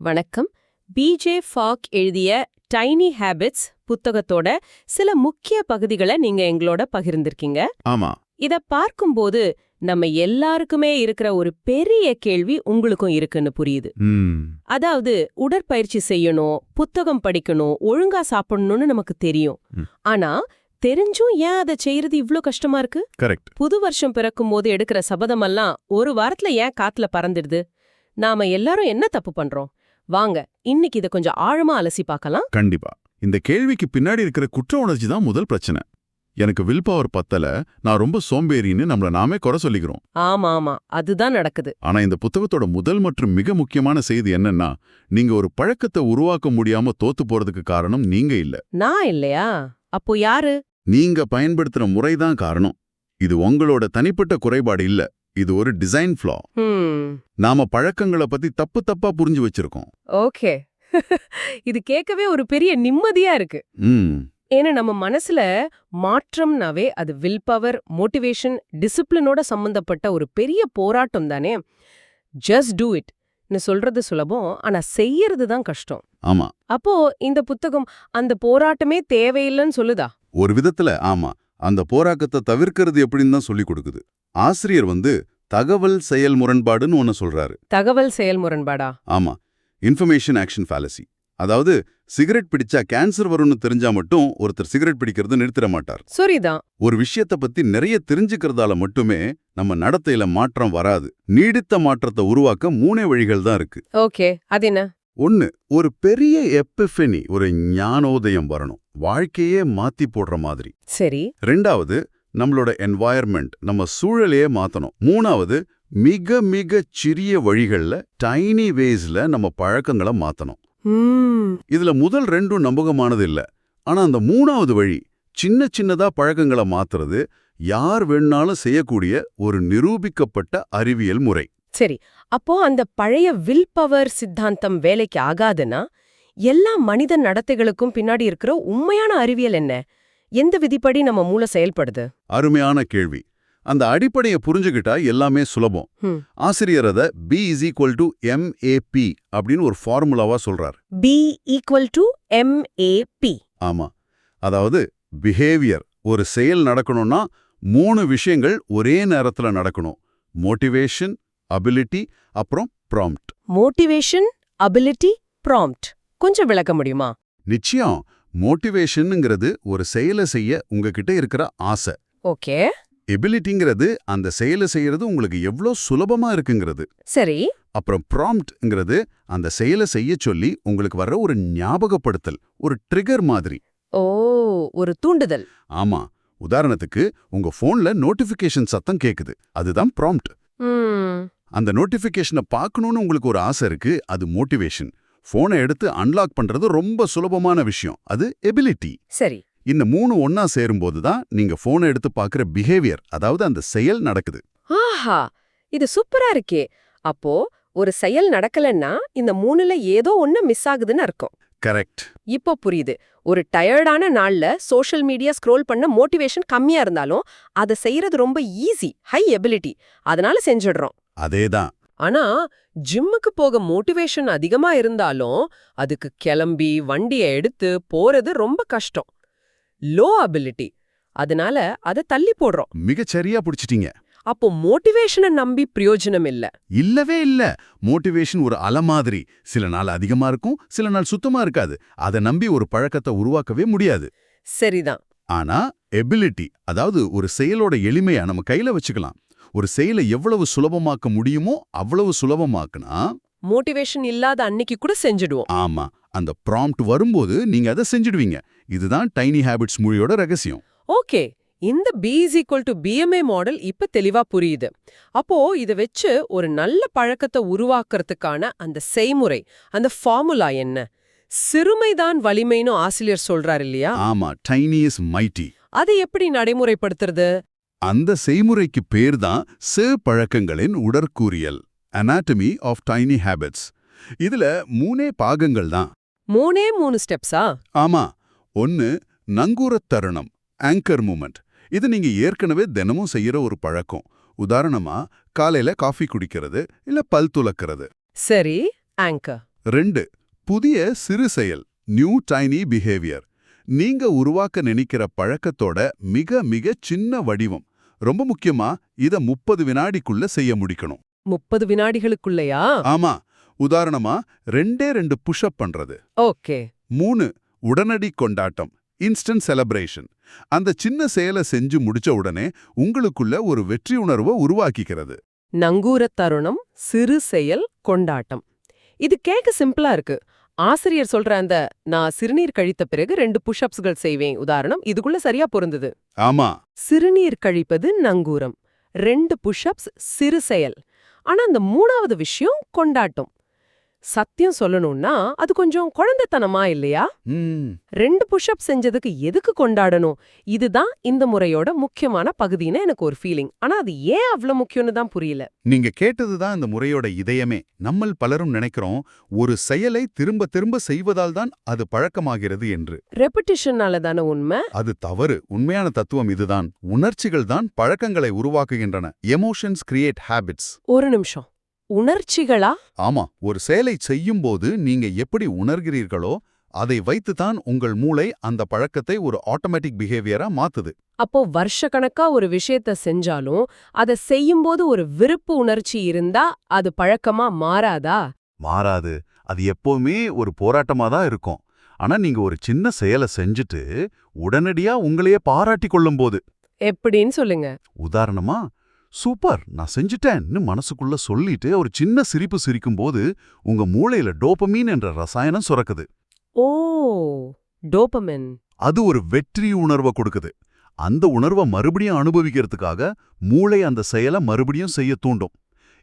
வணக்கம். PJ Fogg எழுதிய tiny habits புத்தகத்தோட சில முக்கிய பகுதிகளை நீங்க எங்களோட பகிர்ந்திருக்கீங்க. ஆமா. இத பார்க்கும்போது நம்ம எல்லாருக்குமே இருக்கிற ஒரு பெரிய கேள்வி உங்களுக்கும் இருக்குன்னு புரியுது. அதாவது உடற்பயிற்சி செய்யணும் புத்தகம் படிக்கணும் ஒழுங்கா சாப்பிடணும்னு நமக்கு தெரியும். ஆனா தெரிஞ்சும் ஏன் அதை செய்யறது இவ்ளோ கஷ்டமா இருக்கு? கரெக்ட். புது வருஷம் பிறக்கும் போது எடுக்கிற சபதமெல்லாம் ஒரு வாரத்துல ஏன் காத்துல பறந்துடுது? நாம எல்லாரும் என்ன தப்பு பண்றோம்? வாங்க இன்னைக்கு இத கொஞ்சம் ஆழமா அலசி பார்க்கலாம். கண்டிப்பா. இந்த கேள்விக்கு பின்னாடி இருக்கிற குற்ற உணர்ச்சி தான் முதல் பிரச்சனை. எனக்கு வில் பவர் பத்தல நான் ரொம்ப சோம்பேறின்னு நம்மள நாமே குறை சொல்லிக்கிறோம். ஆமா ஆமா அதுதான் நடக்குது. ஆனா இந்த புத்தகத்தோட முதல் மற்றும் மிக முக்கியமான செய்தி என்னன்னா நீங்க ஒரு பழக்கத்தை உருவாக்க முடியாம தோத்து போறதுக்கு காரணம் நீங்க இல்ல. நான் இல்லையா? அப்போ யாரு? நீங்க பயன்படுத்துற முறைதான் காரணம். இது உங்களோட தனிப்பட்ட குறைபாடு இல்ல. இது ஒரு டிசைன் ஃப்ளா ஹம் நாம பழக்கங்களை பத்தி தப்பு தப்பா புரிஞ்சு வச்சிருக்கோம். ஓகே. இது கேட்கவே ஒரு பெரிய நிம்மதியா இருக்கு. ஏன்னா நம்ம மனசுல மாற்றம்னாவே அது வில் பவர் மோட்டிவேஷன் டிசிப்ளினோட சம்பந்தப்பட்ட ஒரு பெரிய போராட்டம் தானே? ஜஸ்ட் டூ இட் சொல்றது சுலபம். ஆனா செய்யறது தான் கஷ்டம். ஆமா. அப்போ இந்த புத்தகம் அந்த போராட்டமே தேவையில்லைன்னு சொல்லுதா? ஒரு விதத்துல ஆமா. அந்த போராக்கத்தை தவிர்க்கிறது எப்படின்னு தான் சொல்லி கொடுக்குது. ஆசிரியர் வந்து தகவல் செயல் முரண்பாடுன்னு ஒன்னு சொல்றாரு. தகவல் செயல் முரண்பாடா? ஆமா. இன்ஃபர்மேஷன் ஆக்ஷன் ஃபேலசி அதாவது சிகரெட் பிடிச்சா கேன்சர் வரும்னு தெரிஞ்சா மட்டும் ஒருத்தர் சிகரெட் பிடிக்கிறது நிறுத்திட மாட்டார். சரிதான் ஒரு விஷயத்த பத்தி நிறைய தெரிஞ்சுக்கிறதால மட்டுமே நம்ம நடத்தையில மாற்றம் வராது. நீடித்த மாற்றத்தை உருவாக்க மூணே வழிகள் தான் இருக்கு. ஓகே அது என்ன? ஒன்னு ஒரு பெரிய எப்பிஃபெனி ஒரு ஞானோதயம் வரணும். வாழ்க்கையே மாத்தி போடுற மாதிரி. சரி. ரெண்டாவது நம்மளோட என்வாயர்மெண்ட் நம்ம சூழலையே மாத்தணும். மூணாவது மிக மிக சிறிய வழிகள்ல டைனி வேஸ்ல நம்ம பழக்கங்களை மாத்தணும். ம். இதுல முதல் ரெண்டும் நம்பகமானது இல்ல. ஆனா அந்த மூணாவது வழி சின்ன சின்னதா பழக்கங்களை மாத்துறது யார் வேணாலும் செய்யக்கூடிய ஒரு நிரூபிக்கப்பட்ட அறிவியல் முறை. சரி அப்போ அந்த பழைய வில் பவர் சித்தாந்தம் வேலைக்கு ஆகாதுன்னா எல்லா மனித நடத்தைகளுக்கும் பின்னாடி இருக்கிற உண்மையான அறிவியல் என்ன? எந்த விதிப்படி நம்ம மூளை செயல்படுது? அருமையான கேள்வி. அந்த அடிப்படையை புரிஞ்சுகிட்டா எல்லாமே சுலபம். ஆசிரியர் அதை B is equal to M A P அப்படின்னு ஒரு ஃபார்முலாவா சொல்றார். பி ஈக்குவல் டு எம்ஏபி ஆமா. அதாவது பிஹேவியர் ஒரு செயல் நடக்கணும்னா மூணு விஷயங்கள் ஒரே நேரத்துல நடக்கணும். மோட்டிவேஷன் அபிலிட்டி அப்புறம் ப்ராம்ப்ட் மோட்டிவேஷன் அபிலிட்டி ப்ராம்ப்ட் கொஞ்சம் விளக்க முடியுமா? நிச்சயம். மோட்டிவேஷனுங்கிறது ஒரு செயலை செய்ய உங்ககிட்ட இருக்கிற ஆசை. ஓகே. எபிலிட்டிங்கிறது அந்த செயலை செய்யறது உங்களுக்கு எவ்வளோ சுலபமா இருக்குங்கிறது. சரி. அப்புறம் ப்ராம்ப்ட்ங்கிறது அந்த செயலை செய்ய சொல்லி உங்களுக்கு வர்ற ஒரு ஞாபகப்படுத்தல் ஒரு ட்ரிகர் மாதிரி. ஓ ஒரு தூண்டுதல். ஆமா உதாரணத்துக்கு உங்க போன்ல நோட்டிஃபிகேஷன் சத்தம் கேக்குது அதுதான் ப்ராம்ப்ட். அந்த நோட்டிஃபிகேஷனை பார்க்கணும்னு உங்களுக்கு ஒரு ஆசை இருக்கு அது மோட்டிவேஷன். போனை எடுத்து அன்லாக் பண்றது ரொம்ப சுலபமான விஷயம். அது எபிலிட்டி சரி. இந்த மூணு ஒன்னா சேரும்போது தான் நீங்க போனை எடுத்து பார்க்குற பிஹேவியர் அதாவது அந்த செயல் நடக்குது. ஆஹா! இது சூப்பரா இருக்கே. அப்போ ஒரு செயல் நடக்கலன்னா இந்த மூணுல ஏதோ ஒண்ணு மிஸ் ஆகுதுன்னு அர்த்தம். கரெக்ட் இப்போ புரியுது. ஒரு டயர்டான நாள்ல சோஷியல் மீடியா ஸ்க்ரோல் பண்ண மோட்டிவேஷன் கம்மியா இருந்தாலும் அதை செய்யறது ரொம்ப ஈஸி ஹை எபிலிட்டி அதனால செஞ்சிடுறோம். அதேதான் ஆனா ஜிம்முக்கு போக மோட்டிவேஷன் அதிகமா இருந்தாலும் அதுக்கு கிளம்பி வண்டியை எடுத்து போறது ரொம்ப கஷ்டம். Low ability. அதனால அதை தள்ளி போடுறோம். மிகச் சரியா பிடிச்சிட்டீங்க. அப்போ மோட்டிவேஷனை நம்பி பிரயோஜனம் இல்ல. இல்லவே இல்ல. மோட்டிவேஷன் ஒரு அலை மாதிரி. சில நாள் அதிகமா இருக்கும் சில நாள் சுத்தமா இருக்காது. அதை நம்பி ஒரு பழக்கத்தை உருவாக்கவே முடியாது. சரிதான். ஆனா எபிலிட்டி அதாவது ஒரு செயலோட எளிமையா நம்ம கையில வச்சுக்கலாம். ஒரு செயலை எவ்வளவு சுலபமாக்க முடியுமோ அவ்வளவு சுலபமாக்குனா மோட்டிவேஷன் இல்லாத அன்னைக்கு கூட செஞ்சுடுவோம். ஆமா. அந்த ப்ராம்ப்ட் வரும்போது நீங்க அதை செஞ்சிடுவீங்க. இதுதான் டைனி ஹேபிட்ஸ் மொழியோட ரகசியம். ஓகே இந்த B is equal to B M A model இப்ப தெளிவா புரியுது. அப்போ இத வச்சு ஒரு நல்ல பழக்கத்தை உருவாக்குறதுக்கான அந்த செய்முறை அந்த ஃபார்முலா என்ன? சிறுமைதான் வலிமைன்னு ஆசிரியர் சொல்றார் இல்லையா? ஆமா. டைனி இஸ் மைட்டி அதை எப்படி நடைமுறைப்படுத்துறது? அந்த செய்முறைக்கு பேர் தான் சே பழக்கங்களின் உடற்கூறியல் anatomy ஆஃப் டைனி ஹேபிட்ஸ் இதுல மூணே பாகங்கள் தான் மூணே மூணு ஸ்டெப்ஸா? ஆமா. ஒன்னு நங்கூரத் தருணம் ஆங்கர் மூமெண்ட் இது நீங்க ஏற்கனவே தினமும் செய்யற ஒரு பழக்கம். உதாரணமா காலையில காஃபி குடிக்கிறது இல்ல பல் துலக்கிறது. சரி ஆங்கர் ரெண்டு புதிய சிறு செயல் நியூ டைனி பிஹேவியர் நீங்க உருவாக்க நினைக்கிற பழக்கத்தோட மிக மிக சின்ன வடிவம் ரொம்ப முக்கியமா இத முப்பது வினாடிக்குள்ள செய்ய முடிக்கணும். முப்பது வினாடிகளுக்குள்ளயா? ஆமா. உதாரணமா ரெண்டே ரெண்டு புஷ்அப் பண்றது. ஓகே. மூணு உடனடி கொண்டாட்டம் இன்ஸ்டன்ட் செலிப்ரேஷன். அந்த சின்ன செயலை செஞ்சு முடிச்ச உடனே உங்களுக்குள்ள ஒரு வெற்றி உணர்வை உருவாக்கிக்கிறது. நங்கூர தருணம் சிறு செயல் கொண்டாட்டம். இது கேட்க சிம்பிளா இருக்கு. ஆசிரியர் சொல்ற அந்த நான் சிறுநீர் கழித்த பிறகு ரெண்டு புஷ்அப்ஸ்கள் செய்வேன். உதாரணம் இதுக்குள்ள சரியா பொருந்தது. ஆமா. சிறுநீர் கழிப்பது நங்கூரம். ரெண்டு புஷ்அப்ஸ் சிறு செயல். ஆனா அந்த மூணாவது விஷயம் கொண்டாட்டம். சத்தியம் சொல்லணும்னா அது கொஞ்சம் குழந்தைத்தனமா இல்லையா? ரெண்டு புஷ்அப் செஞ்சதுக்கு எதுக்கு கொண்டாடணும்? இதுதான் இந்த முறையோட முக்கியமான பகுதின்னு எனக்கு ஒரு ஃபீலிங் ஆனா அது ஏன் அவ்வளவு முக்கியம்னு தான் புரியல. நீங்க கேட்டதுதான் இந்த முறையோட இதயமே. நம்மள் பலரும் நினைக்கிறோம் ஒரு செயலை திரும்ப திரும்ப செய்வதால் தான் அது பழக்கமாகிறது என்று. ரெப்பிட்டிஷனால தானே உண்மை? அது தவறு. உண்மையான தத்துவம் இதுதான். உணர்ச்சிகள் தான் பழக்கங்களை உருவாக்குகின்றன. எமோஷன்ஸ் கிரியேட் ஹேபிட்ஸ் ஒரு நிமிஷம். உணர்ச்சிகளா? ஆமா ஒரு செயலை செய்யும்போது நீங்க எப்படி உணர்கிறீர்களோ அதை வைத்துதான் உங்கள் மூளை அந்த பழக்கத்தை ஒரு ஆட்டோமேட்டிக் பிஹேவியரா மாத்துது. அப்போ வருஷக்கணக்கா ஒரு விஷயத்த செஞ்சாலும் அதை செய்யும்போது ஒரு விருப்பு உணர்ச்சி இருந்தா அது பழக்கமா மாறாதா? மாறாது. அது எப்பவுமே ஒரு போராட்டமா தான் இருக்கும். ஆனா நீங்க ஒரு சின்ன செயலை செஞ்சுட்டு உடனடியா உங்களையே பாராட்டி கொள்ளும்போது. எப்படின்னு சொல்லுங்க. உதாரணமா சூப்பர் நான் செஞ்சுட்டேன்னு மனசுக்குள்ள சொல்லிட்டு ஒரு சின்ன சிரிப்பு சிரிக்கும்போது உங்க மூளையில டோபமீன் என்ற ரசாயனம் சுரக்குது. ஓ டோபமின். அது ஒரு வெற்றி உணர்வை கொடுக்குது. அந்த உணர்வை மறுபடியும் அனுபவிக்கிறதுக்காக மூளை அந்த செயலை மறுபடியும் செய்ய தூண்டும்.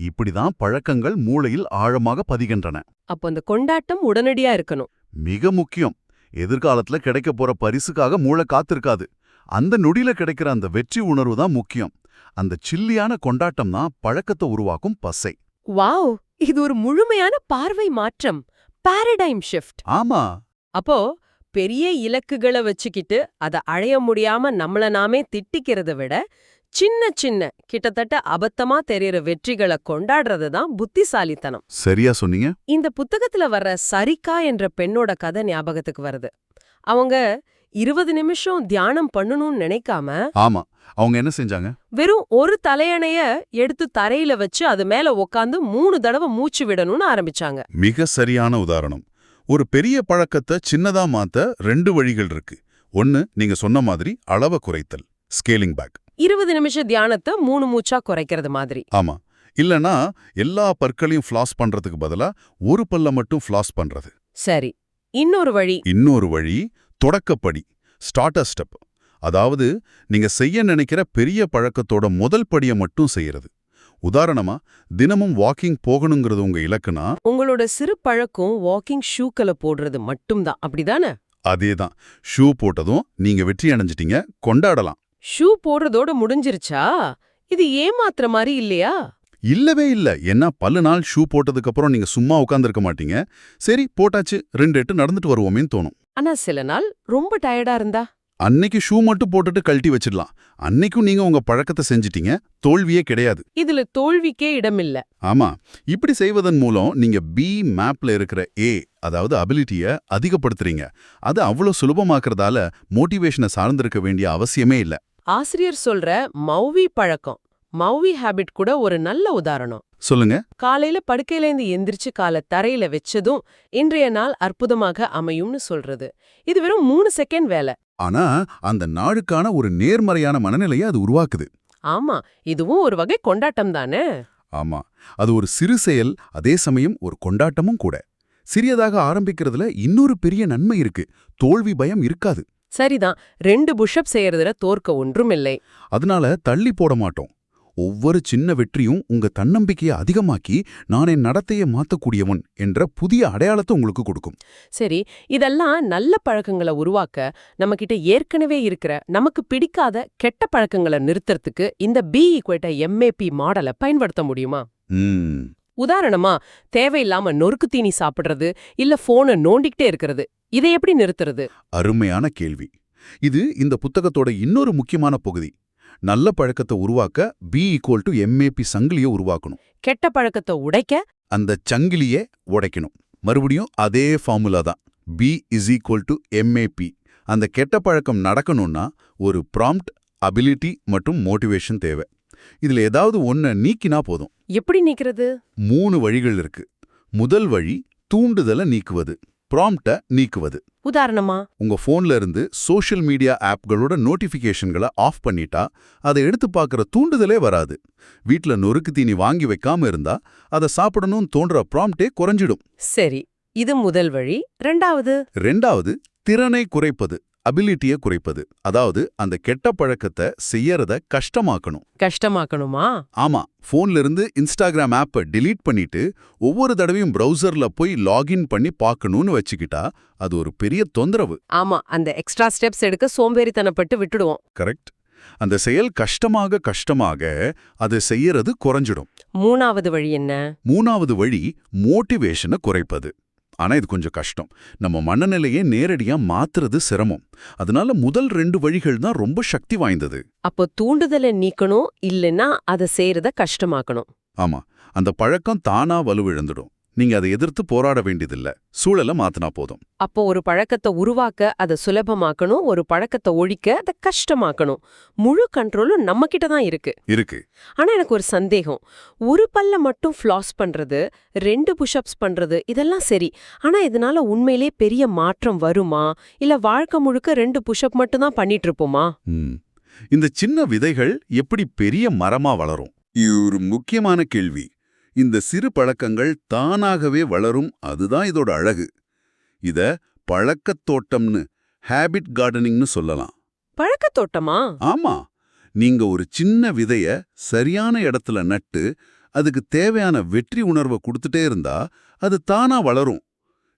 இப்படிதான் பழக்கங்கள் மூளையில் ஆழமாக பதிகின்றன. அப்போ அந்த கொண்டாட்டம் உடனடியா இருக்கணும். மிக முக்கியம். எதிர்காலத்துல கிடைக்க போற பரிசுக்காக மூளை காத்திருக்காது. அந்த நொடியில கிடைக்கிற அந்த வெற்றி உணர்வு தான் முக்கியம். அந்த சில்லியான கொண்டாட்டம் தான் பழக்கத்தை உருவாக்கும் பசை. வாவ்! இது ஒரு முழுமையான பார்வை மாற்றம். பாரடைம் ஷிஃப்ட் ஆமா. அப்போ பெரிய இலக்குகளை வச்சுக்கிட்டு அத அடைய முடியாம நம்மள நாமே திட்டிக்கிறத விட சின்ன சின்ன கிட்டத்தட்ட அபத்தமா தெரியற வெற்றிகளை கொண்டாடுறது தான் புத்திசாலித்தனம். சரியா சொன்னீங்க. இந்த புத்தகத்துல வர்ற சரிகா என்ற பெண்ணோட கதை ஞாபகத்துக்கு வருது. அவங்க இருபது நிமிஷம் தியானம் பண்ணணும்னு நினைக்காம ஆமா. அவங்க என்ன செஞ்சாங்க? வெறும் ஒரு தலையணைய எடுத்து தரையில வச்சு அது மேல உக்காந்து மூணு தடவை மூச்சு விடணும்னு ஆரம்பிச்சாங்க. மிக சரியான உதாரணம். ஒரு பெரிய பழக்கத்தை சின்னதா மாத்த ரெண்டு வழிகள் இருக்கு. ஒன்னு நீங்க சொன்ன மாதிரி அளவை குறைத்தல் ஸ்கேலிங் பேக் இருபது நிமிஷ தியானத்தை மூணு மூச்சா குறைக்கிறது மாதிரி. ஆமா. இல்லனா எல்லா பற்களையும் ஃப்ளாஸ் பண்றதுக்கு பதிலா ஒரு பல்ல மட்டும் ஃப்ளாஸ் பண்றது. சரி. இன்னொரு வழி. இன்னொரு வழி தொடக்கப்படி ஸ்டார்டர் ஸ்டெப் அதாவது நீங்க செய்ய நினைக்கிற பெரிய பழக்கத்தோட முதல் படியை மட்டும் செய்யறது. உதாரணமா தினமும் வாக்கிங் போகணுங்கிறது உங்க இலக்குனா உங்களோட சிறு பழக்கம் வாக்கிங் ஷூக்களை போடுறது மட்டும்தான். அப்படிதானே? அதேதான். ஷூ போட்டதும் நீங்க வெற்றி அடைஞ்சிட்டீங்க கொண்டாடலாம். ஷூ போடுறதோட முடிஞ்சிருச்சா? இது ஏமாத்துற மாதிரி இல்லையா? இல்லவே இல்ல. ஏன்னா பல நாள் ஷூ போட்டதுக்கு அப்புறம் நீங்க சும்மா உட்கார்ந்திருக்க மாட்டீங்க. சரி போட்டாச்சு ரெண்டு எட்டு நடந்துட்டு வருவோமேன்னு தோணும். ஆனா சில நாள் ரொம்ப டயர்டா இருந்தா? அன்னைக்கு ஷூ மட்டும் போட்டுட்டு கழட்டி வச்சிடலாம். அன்னைக்கும் நீங்க உங்க பழக்கத்தை செஞ்சிட்டீங்க. தோல்வியே கிடையாது. இதுல தோல்விக்கே இடமில்ல. ஆமா. இப்படி செய்வதன் மூலம் நீங்க பி மேப்ல இருக்கிற ஏ அதாவது அபிலிட்டிய அதிகப்படுத்துறீங்க. அது அவ்வளவு சுலபமாக்குறதால மோட்டிவேஷனை சார்ந்திருக்க வேண்டிய அவசியமே இல்ல. ஆசிரியர் சொல்ற மௌவி பழக்கம். மௌவி ஹாபிட் கூட ஒரு நல்ல உதாரணம். சொல்லுங்க. காலையில படுக்கையிலேந்து எந்திரிச்சு காலை தரையில வச்சதும் இன்றைய நாள் அற்புதமாக அமையும்னு சொல்றது. இது வெறும் மூணு செகண்ட் வேலை. ஆனா அந்த நாளுக்கான ஒரு நேர்மறையான மனநிலையை அது உருவாக்குது. ஆமா இதுவும் ஒரு வகை கொண்டாட்டம் தானே? ஆமா அது ஒரு சிறு செயல் அதே சமயம் ஒரு கொண்டாட்டமும் கூட. சிறியதாக ஆரம்பிக்கிறதுல இன்னொரு பெரிய நன்மை இருக்கு. தோல்வி பயம் இருக்காது. சரிதான் ரெண்டு புஷ்அப் செய்யறதுல தோற்க ஒன்றுமில்லை அதனால தள்ளி போட மாட்டோம். ஒவ்வொரு சின்ன வெற்றியும் உங்க தன்னம்பிக்கையை அதிகமாக்கி நான் என் நடத்தையை மாத்தக்கூடியவன் என்ற புதிய அடையாளத்தை உங்களுக்கு கொடுக்கும். சரி இதெல்லாம் நல்ல பழக்கங்களை உருவாக்க நம்ம கிட்ட ஏற்கனவே இருக்கிற நமக்கு பிடிக்காத கெட்ட பழக்கங்களை நிறுத்தறதுக்கு இந்த பி ஈக்குவேட்ட எம்ஏபி மாடலை பயன்படுத்த முடியுமா? உதாரணமா தேவையில்லாம நொறுக்கு தீனி சாப்பிடுறது இல்ல போனை நோண்டிக்கிட்டே இருக்கிறது இதை எப்படி நிறுத்துறது? அருமையான கேள்வி. இது இந்த புத்தகத்தோட இன்னொரு முக்கியமான பகுதி. நல்ல பழக்கத்தை உருவாக்க பி ஈக்குவல் டு எம்ஏபி சங்கிலியை உருவாக்கணும். கெட்ட பழக்கத்தை உடைக்க அந்த சங்கிலியே உடைக்கணும். மறுபடியும் அதே ஃபார்முலா தான். B is equal to M A P அந்த கெட்ட பழக்கம் நடக்கணும்னா ஒரு ப்ராம்ப்ட் அபிலிட்டி மற்றும் மோட்டிவேஷன் தேவை. இதுல ஏதாவது ஒன்றை நீக்கினா போதும். எப்படி நீக்கிறது? மூணு வழிகள் இருக்கு. முதல் வழி தூண்டுதலை நீக்குவது. ப்ராம்ப்டை நீக்குவது. உதாரணமா? உங்க போன்ல இருந்து சோஷியல் மீடியா ஆப்களோட நோட்டிஃபிகேஷன்களை ஆஃப் பண்ணிட்டா அதை எடுத்து பார்க்குற தூண்டுதலே வராது. வீட்ல நொறுக்கு தீனி வாங்கி வைக்காம இருந்தா அதை சாப்பிடணும்னு தோன்ற ப்ராம்ப்டே குறைஞ்சிடும். சரி இது முதல் வழி. ரெண்டாவது? ரெண்டாவது திறனை குறைப்பது. அபிலிட்டியை குறைப்பது. அதாவது அந்த கெட்ட பழக்கத்தை செய்யறத கஷ்டமாக்கணும். கஷ்டமாக்கணுமா? ஆமா. போன்ல இருந்து இன்ஸ்டாகிராம் ஆப்பை delete பண்ணிட்டு ஒவ்வொரு தடவையும் பிரவுசர்ல போய் லாகின் பண்ணி பார்க்கணும்னு வச்சுக்கிட்டா அது ஒரு பெரிய தொந்தரவு. ஆமா. அந்த எக்ஸ்ட்ரா ஸ்டெப்ஸ் எடுக்க சோம்பேறித்தனப்பட்டு விட்டுடுவோம். கரெக்ட் அந்த செயல் கஷ்டமாக கஷ்டமாக அது செய்யறது குறைஞ்சிடும். மூணாவது வழி என்ன? மூணாவது வழி மோட்டிவேஷனை குறைப்பது. ஆனா இது கொஞ்சம் கஷ்டம். நம்ம மனநிலையே நேரடியா மாத்துறது சிரமம். அதனால முதல் ரெண்டு வழிகள் தான் ரொம்ப சக்தி வாய்ந்தது. அப்போ தூண்டுதலை நீக்கணும் இல்லைன்னா அதை செய்யறத கஷ்டமாக்கணும். ஆமா. அந்த பழக்கம் தானா வலுவிழந்துடும். நீங்க அதை எதிர்த்து போராட வேண்டியதில்ல. சூழலை மாத்தினா போதும். அப்போ ஒரு பழக்கத்தை உருவாக்க அதை சுலபமாக்கணும் ஒரு பழக்கத்தை ஒழிக்க அதை கஷ்டமாக்கணும். முழு கண்ட்ரோலும் நம்ம கிட்ட தான் இருக்கு. இருக்கு. ஆனா எனக்கு ஒரு சந்தேகம். ஒரு பல்ல மட்டும் ஃப்ளாஸ் பண்றது ரெண்டு புஷ்அப்ஸ் பண்றது இதெல்லாம் சரி. ஆனா இதனால உண்மையிலே பெரிய மாற்றம் வருமா? இல்ல வாழ்க்கை முழுக்க ரெண்டு புஷ்அப் மட்டும் தான் பண்ணிட்டு இருப்போமா. இந்த சின்ன விதைகள் எப்படி பெரிய மரமா வளரும்? இது ஒரு முக்கியமான கேள்வி. இந்த சிறு பழக்கங்கள் தானாகவே வளரும் அதுதான் இதோட அழகு. இத பழக்கத் தோட்டம்னு ஹேபிட் கார்டனிங்னு சொல்லலாம். பழக்கத் தோட்டமா? ஆமா. நீங்க ஒரு சின்ன விதைய சரியான இடத்துல நட்டு அதுக்கு தேவையான வெற்றி உணர்வை கொடுத்துட்டே இருந்தா அது தானா வளரும்.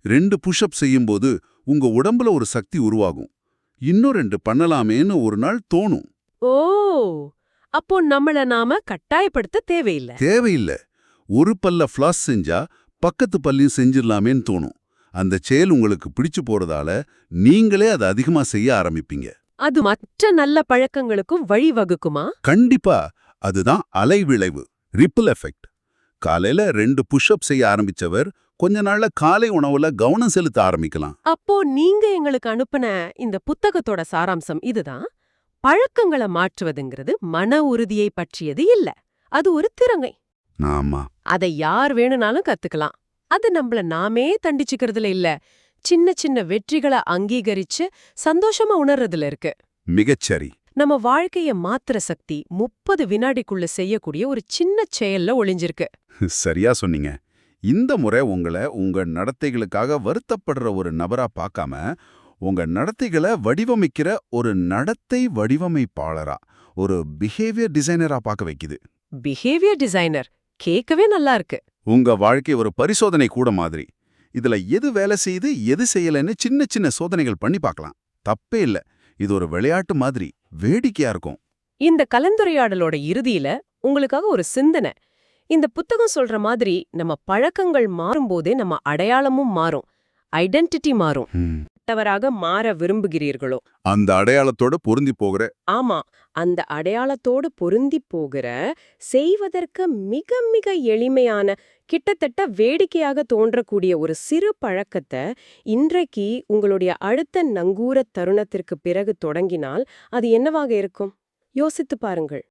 ரெண்டு புஷ்அப் செய்யும்போது உங்க உடம்புல ஒரு சக்தி உருவாகும். இன்னும் ரெண்டு பண்ணலாமேன்னு ஒரு நாள் தோணும். ஓ! அப்போ நம்மள நாம கட்டாயப்படுத்த தேவையில்லை. தேவையில்ல. ஒரு பல்ல ஃப்ளாஸ் செஞ்சா பக்கத்து பல்லையும் செஞ்சிடலாமேன்னு தோணும். அந்த செயல் உங்களுக்கு பிடிச்சு போறதால நீங்களே அதை அதிகமா செய்ய ஆரம்பிப்பீங்க. அது மற்ற நல்ல பழக்கங்களுக்கும் வழிவகுக்குமா? கண்டிப்பா. அதுதான் அலை விளைவு ரிப்பிள் எஃபெக்ட் காலையில ரெண்டு புஷ்அப் செய்ய ஆரம்பிச்சவர் கொஞ்ச நாள்ல காலை உணவுல கவனம் செலுத்த ஆரம்பிக்கலாம். அப்போ நீங்க எங்களுக்கு அனுப்புன இந்த புத்தகத்தோட சாராம்சம் இதுதான். பழக்கங்களை மாற்றுவதுங்கிறது மன உறுதியை பற்றியது இல்ல. அது ஒரு திறமை. ஆமா. அதை யார் வேணும்னாலும் கத்துக்கலாம். அது நம்மள நாமே தண்டிச்சுக்கிறதுல இல்ல. சின்ன சின்ன வெற்றிகளை அங்கீகரிச்சு சந்தோஷமா உணர்றதுல இருக்கு. மிகச்சரி. நம்ம வாழ்க்கைய மாத்துற சக்தி முப்பது வினாடிக்குள்ள செய்யக்கூடிய ஒரு சின்ன செயல்ல ஒளிஞ்சிருக்கு. சரியா சொன்னீங்க. இந்த முறை உங்களை உங்க நடத்தைகளுக்காக வருத்தப்படுற ஒரு நபரா பார்க்காம உங்க நடத்தைகளை வடிவமைக்கிற ஒரு நடத்தை வடிவமைப்பாளரா ஒரு பிஹேவியர் டிசைனரா பார்க்க வைக்குது. பிஹேவியர் டிசைனர் கேட்கவே நல்லா இருக்கு. உங்க வாழ்க்கை ஒரு பரிசோதனை கூட மாதிரி. இதுல எது வேலை செய்யுது எது செய்யலைன்னு சின்ன சின்ன சோதனைகள் பண்ணி பார்க்கலாம். தப்பே இல்ல. இது ஒரு விளையாட்டு மாதிரி வேடிக்கையா இருக்கும். இந்த கலந்துரையாடலோட இறுதியில உங்களுக்காக ஒரு சிந்தனை. இந்த புத்தகம் சொல்ற மாதிரி நம்ம பழக்கங்கள் மாறும்போதே நம்ம அடையாளமும் மாறும். ஐடென்டிட்டி மாறும். தவறாக மாற விரும்புகிறீர்களோ? அந்த அடையாளத்தோட பொருந்தி போகிற ஆமா அந்த அடையாளத்தோடு பொருந்தி போகிற செய்வதற்கு மிக மிக எளிமையான கிட்டத்தட்ட வேடிக்கையாக தோன்றக்கூடிய ஒரு சிறு பழக்கத்தை இன்றைக்கு உங்களுடைய அடுத்த நங்கூர தருணத்திற்கு பிறகு தொடங்கினால் அது என்னவாக இருக்கும்? யோசித்து பாருங்கள்.